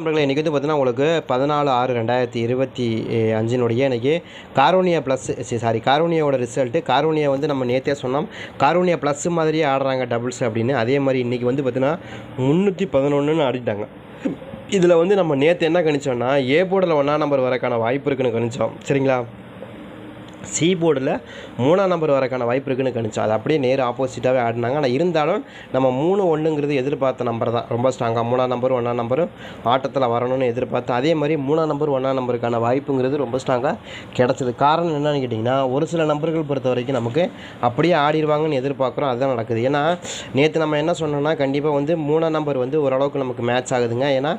நண்பர்களே இன்றைக்கி வந்து பார்த்தீங்கன்னா உங்களுக்கு பதினாலு ஆறு ரெண்டாயிரத்தி இருபத்தி அஞ்சினுடைய இன்றைக்கி காரோனியா ப்ளஸ் சாரி காரோனியாவோட ரிசல்ட்டு காரோனியா வந்து நம்ம நேற்றே சொன்னோம். காரோனியா ப்ளஸ் மாதிரியே ஆடுறாங்க டபுள்ஸ் அப்படின்னு. அதே மாதிரி இன்றைக்கி வந்து பார்த்தீங்கன்னா முந்நூற்றி பதினொன்றுன்னு ஆடிட்டாங்க. இதில் வந்து நம்ம நேற்று என்ன கணிச்சோம்னா ஏ போர்டில் ஒன்றா நம்பர் வரக்கான வாய்ப்பு இருக்குன்னு கணிச்சோம். சரிங்களா? சி போர்டில் மூணாம் நம்பர் வரக்கான வாய்ப்பு இருக்குன்னு கணிச்சு அது அப்படியே நேர் ஆப்போசிட்டாகவே ஆடினாங்க. ஆனால் இருந்தாலும் நம்ம மூணு ஒன்றுங்கிறது எதிர்பார்த்த நம்பர் தான். ரொம்ப ஸ்ட்ராங்காக மூணாம் நம்பர் ஒன்றாம் நம்பரும் ஆட்டத்தில் வரணும்னு எதிர்பார்த்து அதே மாதிரி மூணாம் நம்பர் ஒன்றாம் நம்பருக்கான வாய்ப்புங்கிறது ரொம்ப ஸ்ட்ராங்காக கிடச்சிது. காரணம் என்னன்னு கேட்டிங்கன்னா ஒரு சில நம்பர்கள் பொறுத்த வரைக்கும் நமக்கு அப்படியே ஆடிடுவாங்கன்னு எதிர்பார்க்குறோம். அதுதான் நடக்குது. ஏன்னா நேற்று நம்ம என்ன சொன்னோம்னா கண்டிப்பாக வந்து மூணாம் நம்பர் வந்து ஓரளவுக்கு நமக்கு மேட்ச் ஆகுதுங்க. ஏன்னா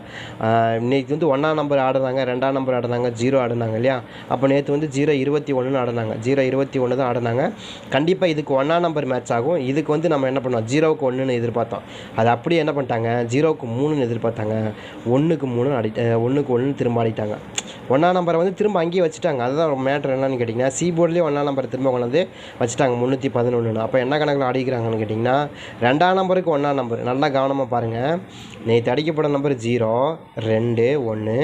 நேற்று இன்னைக்கு வந்து ஒன்றாம் நம்பர் ஆடுறாங்க ரெண்டாம் நம்பர் ஆடுனாங்க ஜீரோ ஆடுனாங்க இல்லையா? அப்போ நேற்று வந்து ஜீரோ இருபத்தி ஒன்றுன்னு ஆடினாங்க. ஜீரோ இருபத்தி ஒன்று தான் ஆடினாங்க. கண்டிப்பாக இதுக்கு ஒன்றாம் நம்பர் மேட்ச் ஆகும். இதுக்கு வந்து நம்ம என்ன பண்ணோம்? ஜீரோவுக்கு ஒன்றுன்னு எதிர்பார்த்தோம். அது அப்படியே என்ன பண்ணிட்டாங்க? ஜீரோவுக்கு மூணுன்னு எதிர்பார்த்தாங்க. ஒன்றுக்கு மூணு ஆடி ஒன்றுக்கு ஒன்று திரும்ப ஆடிட்டாங்க. ஒன்றாம் நம்பரை வந்து திரும்ப அங்கேயே வச்சுட்டாங்க. அதுதான் மேட்ரு என்னன்னு கேட்டிங்கன்னா சி போர்ட்லேயே ஒன்றாம் நம்பர் திரும்ப கொண்டு வந்து வச்சுட்டாங்க முந்நூற்றி பதினொன்று அப்போ என்ன கணக்கில் அடிக்கிறாங்கன்னு கேட்டிங்கன்னா ரெண்டாம் நம்பருக்கு ஒன்றாம் நம்பர் நல்லா கவனமாக பாருங்கள் நேற்று அடிக்கப்பட்ட நம்பர் ஜீரோ ரெண்டு ஒன்று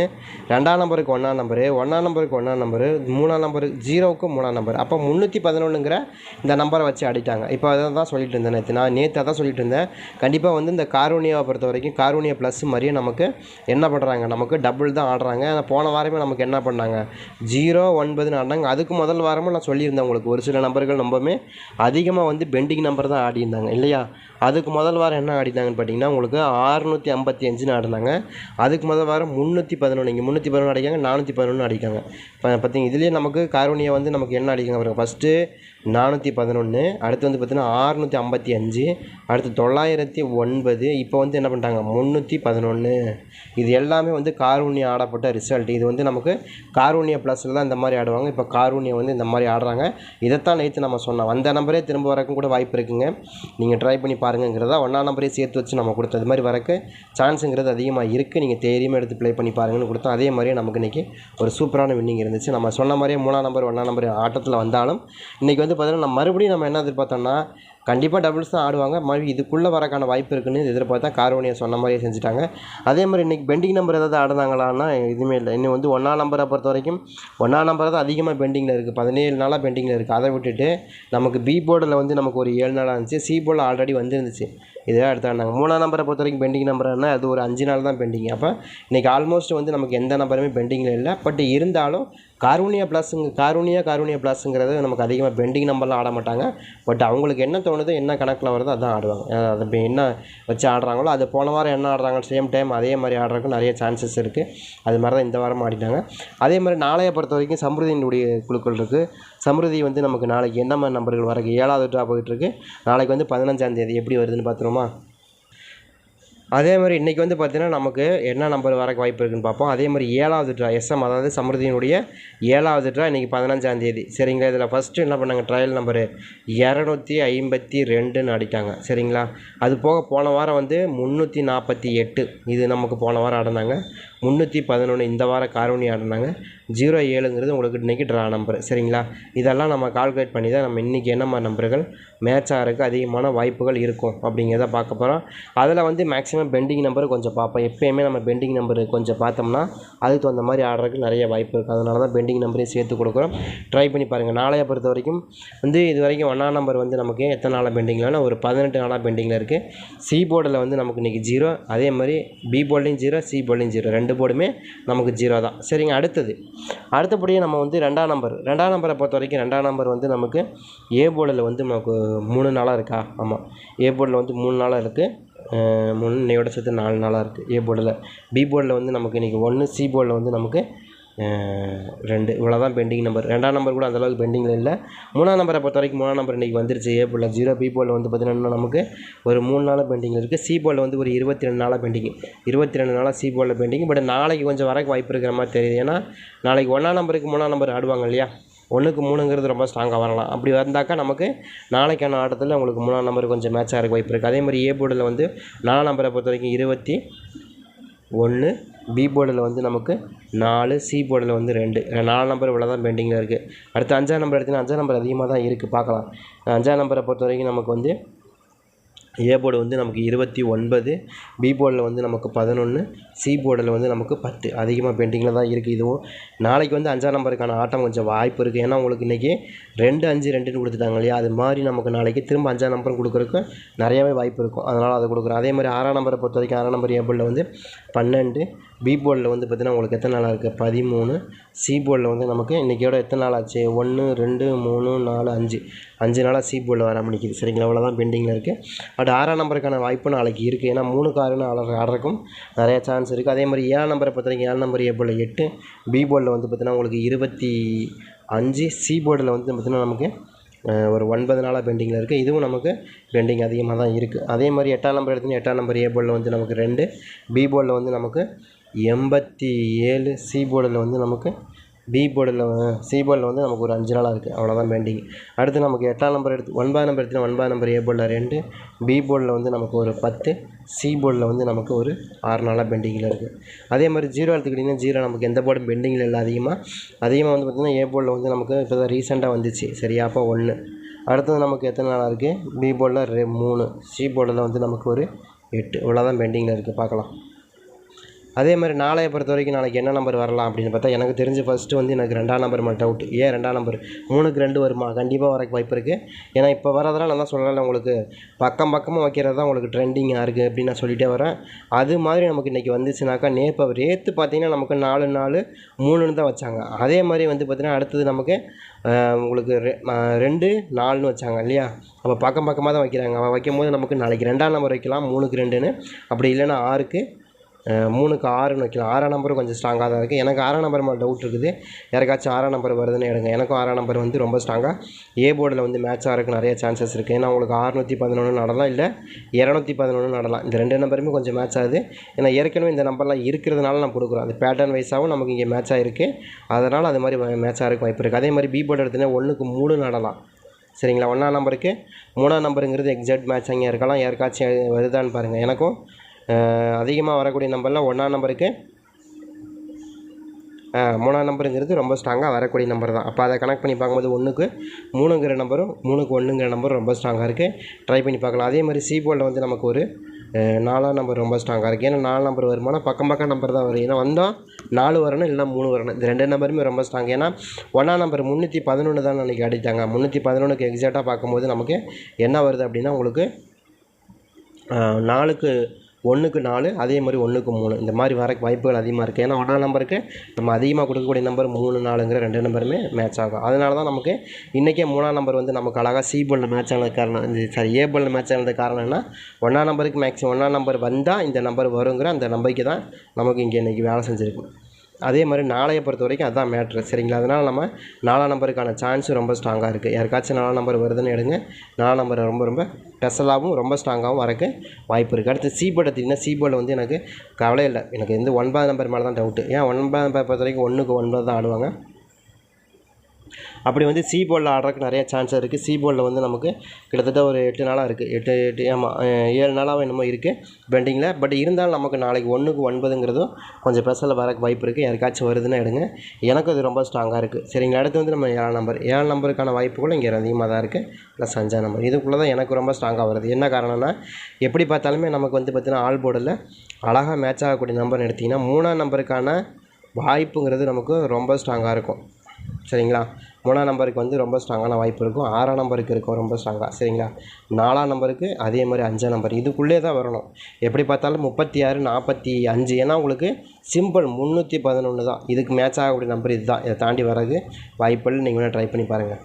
ரெண்டாம் நம்பருக்கு ஒன்றாம் நம்பரு ஒன்றாம் நம்பருக்கு ஒன்றாம் நம்பரு மூணாம் நம்பரு ஜீரோவுக்கு மூணாம் நம்பர் அப்போ முந்நூற்றி பதினொன்றுங்கிற இந்த நம்பரை வச்சு அடிட்டாங்க. இப்போ அதை தான் சொல்லிட்டு இருந்தேன் நேற்று நான் நேற்று தான் சொல்லிட்டு இருந்தேன். கண்டிப்பாக வந்து இந்த காரூனியாவை பொறுத்த வரைக்கும் காரூனியா ப்ளஸ் மாதிரியே நமக்கு என்ன பண்ணுறாங்க நமக்கு டபுள் தான் ஆடுறாங்க. போன வாரமே நம்ம நமக்கு என்ன பண்ணாங்க? ஜீரோ ஒன்பதுன்னு ஆடினாங்க அதுக்கு முதல் வாரமும் நான் சொல்லியிருந்தேன் உங்களுக்கு. ஒரு சில நம்பர்கள் ரொம்பவுமே அதிகமாக வந்து பெண்டிங் நம்பர் தான் ஆடியிருந்தாங்க இல்லையா? அதுக்கு முதல் வாரம் என்ன ஆடினாங்கன்னு பார்த்தீங்கன்னா உங்களுக்கு ஆறுநூற்றி ஐம்பத்தி அஞ்சுன்னு ஆடினாங்க. அதுக்கு முதல் வாரம் முந்நூற்றி பதினொன்று இங்கே முந்நூற்றி பதினொன்று அடிக்காங்க நானூற்றி பதினொன்று அடிக்காங்க. இப்போ பார்த்தீங்க இதுலேயே நமக்கு காரோனியா வந்து நமக்கு என்ன அடிக்காங்க பாருங்கள் ஃபஸ்ட்டு நானூற்றி பதினொன்று அடுத்து வந்து பார்த்திங்கன்னா ஆறுநூற்றி ஐம்பத்தி அஞ்சு அடுத்து தொள்ளாயிரத்தி ஒன்பது இப்போ வந்து என்ன பண்ணிட்டாங்க? முந்நூற்றி பதினொன்று இது எல்லாமே வந்து கார்வனி ஆடப்பட்ட ரிசல்ட் இது வந்து நமக்கு காரூனியா ப்ளஸில் தான் இந்த மாதிரி ஆடுவாங்க. இப்போ காரூனியா வந்து இந்த மாதிரி ஆடுறாங்க. இதைத்தான் நேற்று நம்ம சொன்னோம். அந்த நம்பரே திரும்ப வரக்கும் கூட வாய்ப்பு இருக்குங்க. நீங்கள் ட்ரை பண்ணி பாருங்கிறதா ஒன்றா நம்பரே சேர்த்து வச்சு நம்ம கொடுத்தது இது மாதிரி வரக்கு சான்ஸுங்கிறது அதிகமாக இருக்குது நீங்கள் தைரியமாக எடுத்து ப்ளே பண்ணி பாருங்கன்னு கொடுத்தோம். அதே மாதிரியே நமக்கு இன்றைக்கி ஒரு சூப்பரான வின்னிங் இருந்துச்சு. நம்ம சொன்ன மாதிரியே மூணாம் நம்பர் ஒன்றாம் நம்பர் ஆட்டத்தில் வந்தாலும் இன்றைக்கி வந்து பார்த்தீங்கன்னா நம்ம மறுபடியும் நம்ம என்ன எதிர்பார்த்தோம்னா கண்டிப்பாக டபுள்ஸ் தான் ஆடுவாங்க. மாதிரி இதுக்குள்ளே வரக்கான வாய்ப்பு இருக்குன்னு எதிர்பார்த்தா கார்வனியை சொன்ன மாதிரியே செஞ்சுட்டாங்க. அதே மாதிரி இன்றைக்கி பெண்டிங் நம்பர் ஏதாவது ஆடுனாங்களான்னா எதுவுமே இல்லை. இன்னும் வந்து ஒன்றாம் நம்பரை பொறுத்த வரைக்கும் ஒன்றாம் நம்பர் தான் அதிகமாக பெண்டிங்கில் இருக்குது பதினேழு நாளாக பெண்டிங்கில் இருக்குது அதை விட்டுட்டு நமக்கு பி போர்டில் வந்து நமக்கு ஒரு ஏழு நாளாக இருந்துச்சு. சி போர்டில் ஆல்ரெடி வந்துருந்துச்சு. இதெல்லாம் எடுத்தாண்டாங்க மூணாம் நம்பரை பொறுத்த வரைக்கும் பெண்டிங் நம்பர்னா அது ஒரு அஞ்சு நாள் தான் பெண்டிங் அப்போ இன்றைக்கி ஆல்மோஸ்ட் வந்து நமக்கு எந்த நம்பருமே பெண்டிங்கில் இல்லை. பட் இருந்தாலும் காரூனியா ப்ளஸ்ஸுங்க காரூனியா காரூனியா ப்ளஸ்ஸுங்கிறது நமக்கு அதிகமாக பெண்டிங் நம்பர்லாம் ஆட மாட்டாங்க பட் அவங்களுக்கு என்ன தோணுதோ என்ன கணக்கில் வருதோ அதான் ஆடுவாங்க. அது இப்போ என்ன வச்சு ஆடுறாங்களோ அது போன வாரம் என்ன ஆடுறாங்க சேம் டைம் அதே மாதிரி ஆடுறதுக்கு நிறைய சான்சஸ் இருக்குது அது மாதிரி தான் இந்த வாரம் ஆடிட்டாங்க. அதே மாதிரி நாளைய பொறுத்த வரைக்கும் சம்ருதியினுடைய குழுக்கள் இருக்குது சம்ருதி வந்து நமக்கு நாளைக்கு என்ன மாதிரி நம்பர்கள் வரக்கு? ஏழாவது ட்ரா போயிட்டுருக்கு நாளைக்கு வந்து பதினஞ்சாம் தேதி எப்படி வருதுன்னு பார்த்துருமா அதே மாதிரி இன்றைக்கி வந்து பார்த்திங்கன்னா நமக்கு என்ன நம்பர் வரக்கு வாய்ப்பு இருக்குன்னு பார்ப்போம். அதே மாதிரி ஏழாவது ட்ரா எஸ்எம் அதாவது சமிருதியினுடைய ஏழாவது ட்ரா இன்றைக்கி பதினஞ்சாந்தேதி சரிங்களா? இதில் ஃபஸ்ட்டு என்ன பண்ணாங்க? ட்ரையல் நம்பரு இரநூத்தி ஐம்பத்தி ரெண்டுன்னு அடித்தாங்க சரிங்களா? அது போக போன வாரம் வந்து முந்நூற்றி நாற்பத்தி எட்டு. இது நமக்கு போன வாரம் அடந்தாங்க முந்நூற்றி பதினொன்று இந்த வார காரோனி ஆடினாங்க. ஜீரோ ஏழுங்கிறது உங்களுக்கு இன்றைக்கி ட்ரா நம்பர் சரிங்களா? இதெல்லாம் நம்ம கால்குலேட் பண்ணி தான் நம்ம இன்றைக்கி என்ன மாதிரி நம்பர்கள் மேட்ச் ஆகிறதுக்கு அதிகமான வாய்ப்புகள் இருக்கும் அப்படிங்கிறத பார்க்க போகிறோம் அதில் வந்து மேக்ஸிமம் பெண்டிங் நம்பர் கொஞ்சம் பார்ப்போம். எப்பயுமே நம்ம பெண்டிங் நம்பர் கொஞ்சம் பார்த்தோம்னா அதுக்கு தகுந்த மாதிரி ஆடுறதுக்கு நிறைய வாய்ப்பு இருக்குது அதனால தான் பெண்டிங் நம்பரையும் சேர்த்து கொடுக்குறோம். ட்ரை பண்ணி பாருங்கள் நாளைய பொறுத்த வரைக்கும் வந்து இது வரைக்கும் ஒன்றாம் நம்பர் வந்து நமக்கு எத்தனை நாளாக பெண்டிங்லனா ஒரு பதினெட்டு நாளாக பெண்டிங்கில் இருக்குது சி போர்டில் வந்து நமக்கு இன்றைக்கி ஜீரோ அதே மாதிரி பி போர்ட்லேயும் ஜீரோ சி போர்ட்லேயும் ஜீரோ ரெண்டு போர்டுமே நமக்கு ஜீரோ தான். சரிங்க அடுத்தது. அடுத்தபடியே நம்ம வந்து ரெண்டாம் நம்பர் ரெண்டாம் நம்பரை பொறுத்த வரைக்கும் ரெண்டாம் நம்பர் வந்து நமக்கு ஏ போர்டில் வந்து நமக்கு மூணு நாளாக இருக்கா? ஆமாம் ஏ போர்டில் வந்து மூணு நாளாக இருக்குது மூணு இன்னையோட சேர்த்து நாலு நாளாக இருக்குது ஏ போர்டில் பி போர்டில் வந்து நமக்கு இன்றைக்கி ஒன்று சி போர்டில் வந்து நமக்கு ரெண்டு இவ்வளோ தான் பெண்டிங் நம்பர் ரெண்டாம் நம்பர் கூட அந்தளவுக்கு பெண்டிங்கில் இல்லை. மூணாம் நம்பரை பொறுத்த வரைக்கும் மூணாம் நம்பர் இன்றைக்கி வந்துருச்சு. ஏ ஜீரோ பி வந்து பார்த்தீங்கன்னா நமக்கு ஒரு மூணு நாளாக பெண்டிங்கில் இருக்குது சி வந்து ஒரு இருபத்தி ரெண்டு நாளாக பெண்டிங் இருபத்தி ரெண்டு நாளாக சி போர்டில் பெண்டிங் பட் நாளைக்கு கொஞ்சம் வரக்கு வாய்ப்பு இருக்கிற மாதிரி தெரியுது. ஏன்னா நாளைக்கு ஒன்றாம் நம்பருக்கு மூணாம் நம்பர் ஆடுவாங்க இல்லையா? ஒன்றுக்கு மூணுங்கிறது ரொம்ப ஸ்ட்ராங்காக வரலாம். அப்படி வந்தாக்கா நமக்கு நாளைக்கான ஆட்டத்தில் உங்களுக்கு மூணாம் நம்பர் கொஞ்சம் மேட்ச் ஆகிறக்கு வாய்ப்பு இருக்குது அதே மாதிரி ஏ போர்டில் வந்து நாலாம் நம்பரை பொறுத்த வரைக்கும் இருபத்தி ஒன்று பி போர்டில் வந்து நமக்கு நாலு சி போர்டில் வந்து ரெண்டு. நாலு நம்பர் இவ்வளோ தான் பெண்டிங்கில் இருக்குது அடுத்து அஞ்சாம் நம்பர் எடுத்தீங்கன்னா அஞ்சாம் நம்பர் அதிகமாக தான் இருக்குது பார்க்கலாம். அஞ்சாம் நம்பரை பொறுத்த வரைக்கும் நமக்கு வந்து ஏ போர்டு வந்து நமக்கு இருபத்தி ஒன்பது பி போர்டில் வந்து நமக்கு பதினொன்று சி போர்டில் வந்து நமக்கு பத்து. அதிகமாக பெண்டிங்கில் தான் இருக்குது இதுவும் நாளைக்கு வந்து அஞ்சாம் நம்பருக்கான ஆட்டம் கொஞ்சம் வாய்ப்பு இருக்குது ஏன்னா உங்களுக்கு இன்றைக்கி ரெண்டு அஞ்சு ரெண்டுன்னு கொடுத்துட்டாங்க இல்லையா? அது மாதிரி நமக்கு நாளைக்கு திரும்ப அஞ்சாம் நம்பரும் கொடுக்குறதுக்கு நிறையாவே வாய்ப்பு இருக்கும். அதனால் அதை கொடுக்குறோம். அதே மாதிரி ஆறாம் நம்பரை பொறுத்த வரைக்கும் ஆறாம் நம்பர் ஏ போர்டில் வந்து பன்னெண்டு பி போர்டில் வந்து பார்த்திங்கன்னா உங்களுக்கு எத்தனை நாளாக இருக்குது? பதிமூணு. சி போர்டில் வந்து நமக்கு இன்றைக்கியோட எத்தனை நாள் ஆச்சு? ஒன்று ரெண்டு மூணு நாலு அஞ்சு. அஞ்சு நாளாக சி போர்டில் வர முடிக்குது சரிங்களா? அவ்வளோதான் பெண்டிங்கில் இருக்குது பட் ஆறாம் நம்பருக்கான வாய்ப்பு நாளைக்கு இருக்குது ஏன்னா மூணு காருன்னு ஆளர் ஆடுறக்கும் நிறைய சான்ஸ் இருக்குது அதே மாதிரி ஏழாம் நம்பரை பொறுத்த ஏழு நம்பர் ஏ போர்டில் எட்டு. பி போர்டில் வந்து பார்த்திங்கன்னா உங்களுக்கு இருபத்தி அஞ்சு. சி போர்டில் வந்து பார்த்திங்கன்னா நமக்கு ஒரு ஒன்பது நாளாக பெண்டிங்கில் இருக்குது இதுவும் நமக்கு பெண்டிங் அதிகமாக தான் இருக்குது அதே மாதிரி எட்டாம் நம்பர் எடுத்தீங்கன்னா எட்டாம் நம்பர் ஏ போர்டில் வந்து நமக்கு ரெண்டு. பி போர்டில் வந்து நமக்கு எண்பத்தி ஏழு சி போர்டில் வந்து நமக்கு பி போர்டில் சி போர்டில் வந்து நமக்கு ஒரு அஞ்சு நாளாக இருக்குது. அவ்வளோதான் பெண்டிங் அடுத்து நமக்கு எட்டாம் நம்பர் எடுத்து ஒன்பதாம் நம்பர் எடுத்து ஒன்பதாம் நம்பர் ஏ போர்டில் ரெண்டு பி போர்டில் வந்து நமக்கு ஒரு பத்து சி போர்டில் வந்து நமக்கு ஒரு ஆறு நாளாக பெண்டிங்கில் இருக்குது அதே மாதிரி ஜீரோ எடுத்துக்கிட்டிங்கன்னா ஜீரோ நமக்கு எந்த போர்டும் பெண்டிங்கில் இல்லை அதிகமாக அதிகமாக வந்து பார்த்திங்கன்னா ஏ போர்டில் வந்து நமக்கு இப்போ தான் ரீசெண்டாக வந்துச்சு. சரியா அப்போ ஒன்று அடுத்தது நமக்கு எத்தனை நாளாக இருக்குது பி போர்டில் ரெ மூணு. சி போர்டில் வந்து நமக்கு ஒரு எட்டு. இவ்வளோதான் பெண்டிங்கில் இருக்குது பார்க்கலாம். அதே மாதிரி நாளைய பொறுத்த வரைக்கும் நாளைக்கு என்ன நம்பர் வரலாம் அப்படின்னு பார்த்தா எனக்கு தெரிஞ்சு ஃபஸ்ட்டு வந்து எனக்கு ரெண்டாம் நம்பர் மட்டும் டவுட் ஏன் ரெண்டாம் நம்பர் மூணுக்கு ரெண்டு வருமா? கண்டிப்பாக வரக்கு வாய்ப்பு இருக்குது ஏன்னா இப்போ வரதெல்லாம் நான் தான் சொல்லலை உங்களுக்கு. பக்கம் பக்கமாக வைக்கிறது தான் உங்களுக்கு ட்ரெண்டிங்காக இருக்குது அப்படின்னு நான் சொல்லிகிட்டே வரேன். அது மாதிரி நமக்கு இன்றைக்கி வந்துச்சுனாக்கா நேற்று ரேத்து பார்த்திங்கன்னா நமக்கு நாலு நாலு மூணுன்னு தான் வச்சாங்க. அதே மாதிரி வந்து பார்த்திங்கன்னா அடுத்தது நமக்கு உங்களுக்கு ரெ ரெண்டு நாலுன்னு வச்சாங்க இல்லையா? அப்போ பக்கம் பக்கமாக தான் வைக்கிறாங்க. அவன் வைக்கும் போது நமக்கு நாளைக்கு ரெண்டாம் நம்பர் வைக்கலாம் மூணுக்கு ரெண்டுன்னு. அப்படி இல்லைன்னா ஆறுக்கு மூணுக்கு ஆறுன்னு வைக்கலாம். ஆறாம் நம்பரும் கொஞ்சம் ஸ்ட்ராங்காக தான் இருக்குது எனக்கு ஆறாம் நம்பர் மேலே டவுட் இருக்குது. யாருக்காச்சும் ஆறாம் நம்பர் வருதுன்னு எடுங்க. எனக்கும் ஆறாம் நம்பர் வந்து ரொம்ப ஸ்ட்ராங்காக ஏ போர்டில் வந்து மேட்ச் ஆகிறதுக்கு நிறைய சான்சஸ் இருக்குது ஏன்னா உங்களுக்கு அறுநூற்றி பதினொன்று நடலாம். இல்லை இரநூத்தி பதினொன்று நடலாம். இந்த ரெண்டு நம்பருமே கொஞ்சம் மேட்ச் ஆகுது. ஏன்னா ஏற்கனவே இந்த நம்பர்லாம் இருக்கிறதுனால நான் கொடுக்குறோம். அது பேட்டர்ன் வைஸாகவும் நமக்கு இங்கே மேட்ச் ஆகிருக்கு அதனால் அது மாதிரி மேட்ச் ஆகிறதுக்கு வாய்ப்பு இருக்குது அதே மாதிரி பி போர்டு எடுத்தீங்கன்னா ஒன்றுக்கு மூணு நடலாம். சரிங்களா? ஒன்றாம் நம்பருக்கு மூணாம் நம்பருங்கிறது எக்ஸாக்ட் மேட்ச் அங்கே இருக்கலாம். யாருக்காச்சும் வருதான்னு பாருங்கள் எனக்கும் அதிகமாக வரக்கூடிய நம்பரில் ஒன்றாம் நம்பருக்கு மூணாம் நம்பருங்கிறது ரொம்ப ஸ்ட்ராங்காக வரக்கூடிய நம்பர் தான். அப்போ அதை கனெக்ட் பண்ணி பார்க்கும்போது ஒன்றுக்கு மூணுங்கிற நம்பரும் மூணுக்கு ஒன்றுங்கிற நம்பரும் ரொம்ப ஸ்ட்ராங்காக இருக்குது ட்ரை பண்ணி பார்க்கலாம். அதே மாதிரி சிபோர்டில் வந்து நமக்கு ஒரு நாலாம் நம்பர் ரொம்ப ஸ்ட்ராங்காக இருக்குது ஏன்னா நாலு நம்பர் வருமானா பக்கம் பக்கம் நம்பர் தான் வரும். ஏன்னா வந்தால் நாலு வரணும் இல்லைனா மூணு வரணும். இந்த ரெண்டு நம்பருமே ரொம்ப ஸ்ட்ராங் ஏன்னா ஒன்றாம் நம்பர் முந்நூற்றி பதினொன்று தான் அன்றைக்கி அடித்தாங்க முந்நூற்றி பதினொன்றுக்கு எக்ஸாக்டாக பார்க்கும்போது நமக்கு என்ன வருது அப்படின்னா உங்களுக்கு நாலுக்கு ஒன்றுக்கு நாலு அதே மாதிரி ஒன்றுக்கு மூணு. இந்த மாதிரி வர வாய்ப்புகள் அதிகமாக இருக்குது ஏன்னா ஒன்றாம் நம்பருக்கு நம்ம அதிகமாக கொடுக்கக்கூடிய நம்பர் மூணு நாலுங்கிற ரெண்டு நம்பருமே மேட்ச் ஆகும். அதனால தான் நமக்கு இன்றைக்கே மூணாம் நம்பர் வந்து நமக்கு அழகாக சி பாலில் மேட்ச் ஆனது காரணம் இந்த சாரி ஏ பாலில் மேட்ச் ஆனது காரணம் என்ன ஒன்றாம் நம்பருக்கு மேக்ஸிமம் ஒன்றாம் நம்பர் வந்தால் இந்த நம்பர் வருங்கிற அந்த நம்பிக்கை தான் நமக்கு இங்கே இன்றைக்கி வேலை செஞ்சுருக்கு. அதே மாதிரி நாளைய பொறுத்த வரைக்கும் அதுதான் மேட்ரு சரிங்களா? அதனால் நம்ம நாலாம் நம்பருக்கான சான்ஸும் ரொம்ப ஸ்ட்ராங்காக இருக்குது யாருக்காச்சும் நாலாம் நம்பர் வருதுன்னு எடுங்க. நாலாம் நம்பர் ரொம்ப ரொம்ப ஸ்பெஷலாகவும் ரொம்ப ஸ்ட்ராங்காகவும் வரக்கு வாய்ப்பு இருக்குது அடுத்து சி போர்டு எடுத்திங்கன்னா சி போர்டில் வந்து எனக்கு கவலை இல்லை. எனக்கு வந்து ஒன்பதாம் நம்பர் மேலே தான் டவுட்டு ஏன்? ஒன்பதாம் நம்பர் பொறுத்த வரைக்கும் ஒன்றுக்கு ஒன்பது தான் ஆடுவாங்க. அப்படி வந்து சி போர்டில் ஆடுறதுக்கு நிறைய சான்ஸ் இருக்குது சி போர்டில் வந்து நமக்கு கிட்டத்தட்ட ஒரு எட்டு நாளாக இருக்குது எட்டு எட்டு ஆமாம் ஏழு நாளாக என்னமோ இருக்குது பெண்டிங்கில் பட் இருந்தாலும் நமக்கு நாளைக்கு ஒன்றுக்கு ஒன்பதுங்கிறதும் கொஞ்சம் ஸ்பெஷலில் வர வாய்ப்பு இருக்குது யாருக்காச்சும் வருதுன்னு எடுங்க. எனக்கு அது ரொம்ப ஸ்ட்ராங்காக இருக்குது சரிங்களா? அடுத்து வந்து நம்ம ஏழாம் நம்பர் ஏழாம் நம்பருக்கான வாய்ப்புகளும் இங்கே அதிகமாக தான் இருக்குது ப்ளஸ் அஞ்சாம் நம்பர் இதுக்குள்ளே தான் எனக்கு ரொம்ப ஸ்ட்ராங்காக வருது. என்ன காரணம்னா எப்படி பார்த்தாலுமே நமக்கு வந்து பார்த்திங்கன்னா ஆல் போர்டில் அழகாக மேட்ச் ஆகக்கூடிய நம்பர்னு எடுத்திங்கன்னா மூணாம் நம்பருக்கான வாய்ப்புங்கிறது நமக்கு ரொம்ப ஸ்ட்ராங்காக இருக்கும். சரிங்களா? மூணாம் நம்பருக்கு வந்து ரொம்ப ஸ்ட்ராங்கான வாய்ப்பு இருக்கும். ஆறாம் நம்பருக்கு இருக்கும் ரொம்ப ஸ்ட்ராங்காக சரிங்களா? நாலாம் நம்பருக்கு அதே மாதிரி அஞ்சாம் நம்பர். இதுக்குள்ளே தான் வரணும். எப்படி பார்த்தாலும் முப்பத்தி ஆறு நாற்பத்தி அஞ்சு. ஏன்னா உங்களுக்கு சிம்பிள் முந்நூற்றி பதினொன்று தான். இதுக்கு மேட்ச் ஆகக்கூடிய நம்பர் இதுதான். இதை தாண்டி வர்றது வாய்ப்புகள் நீங்கள் வேணால் ட்ரை பண்ணி பாருங்கள்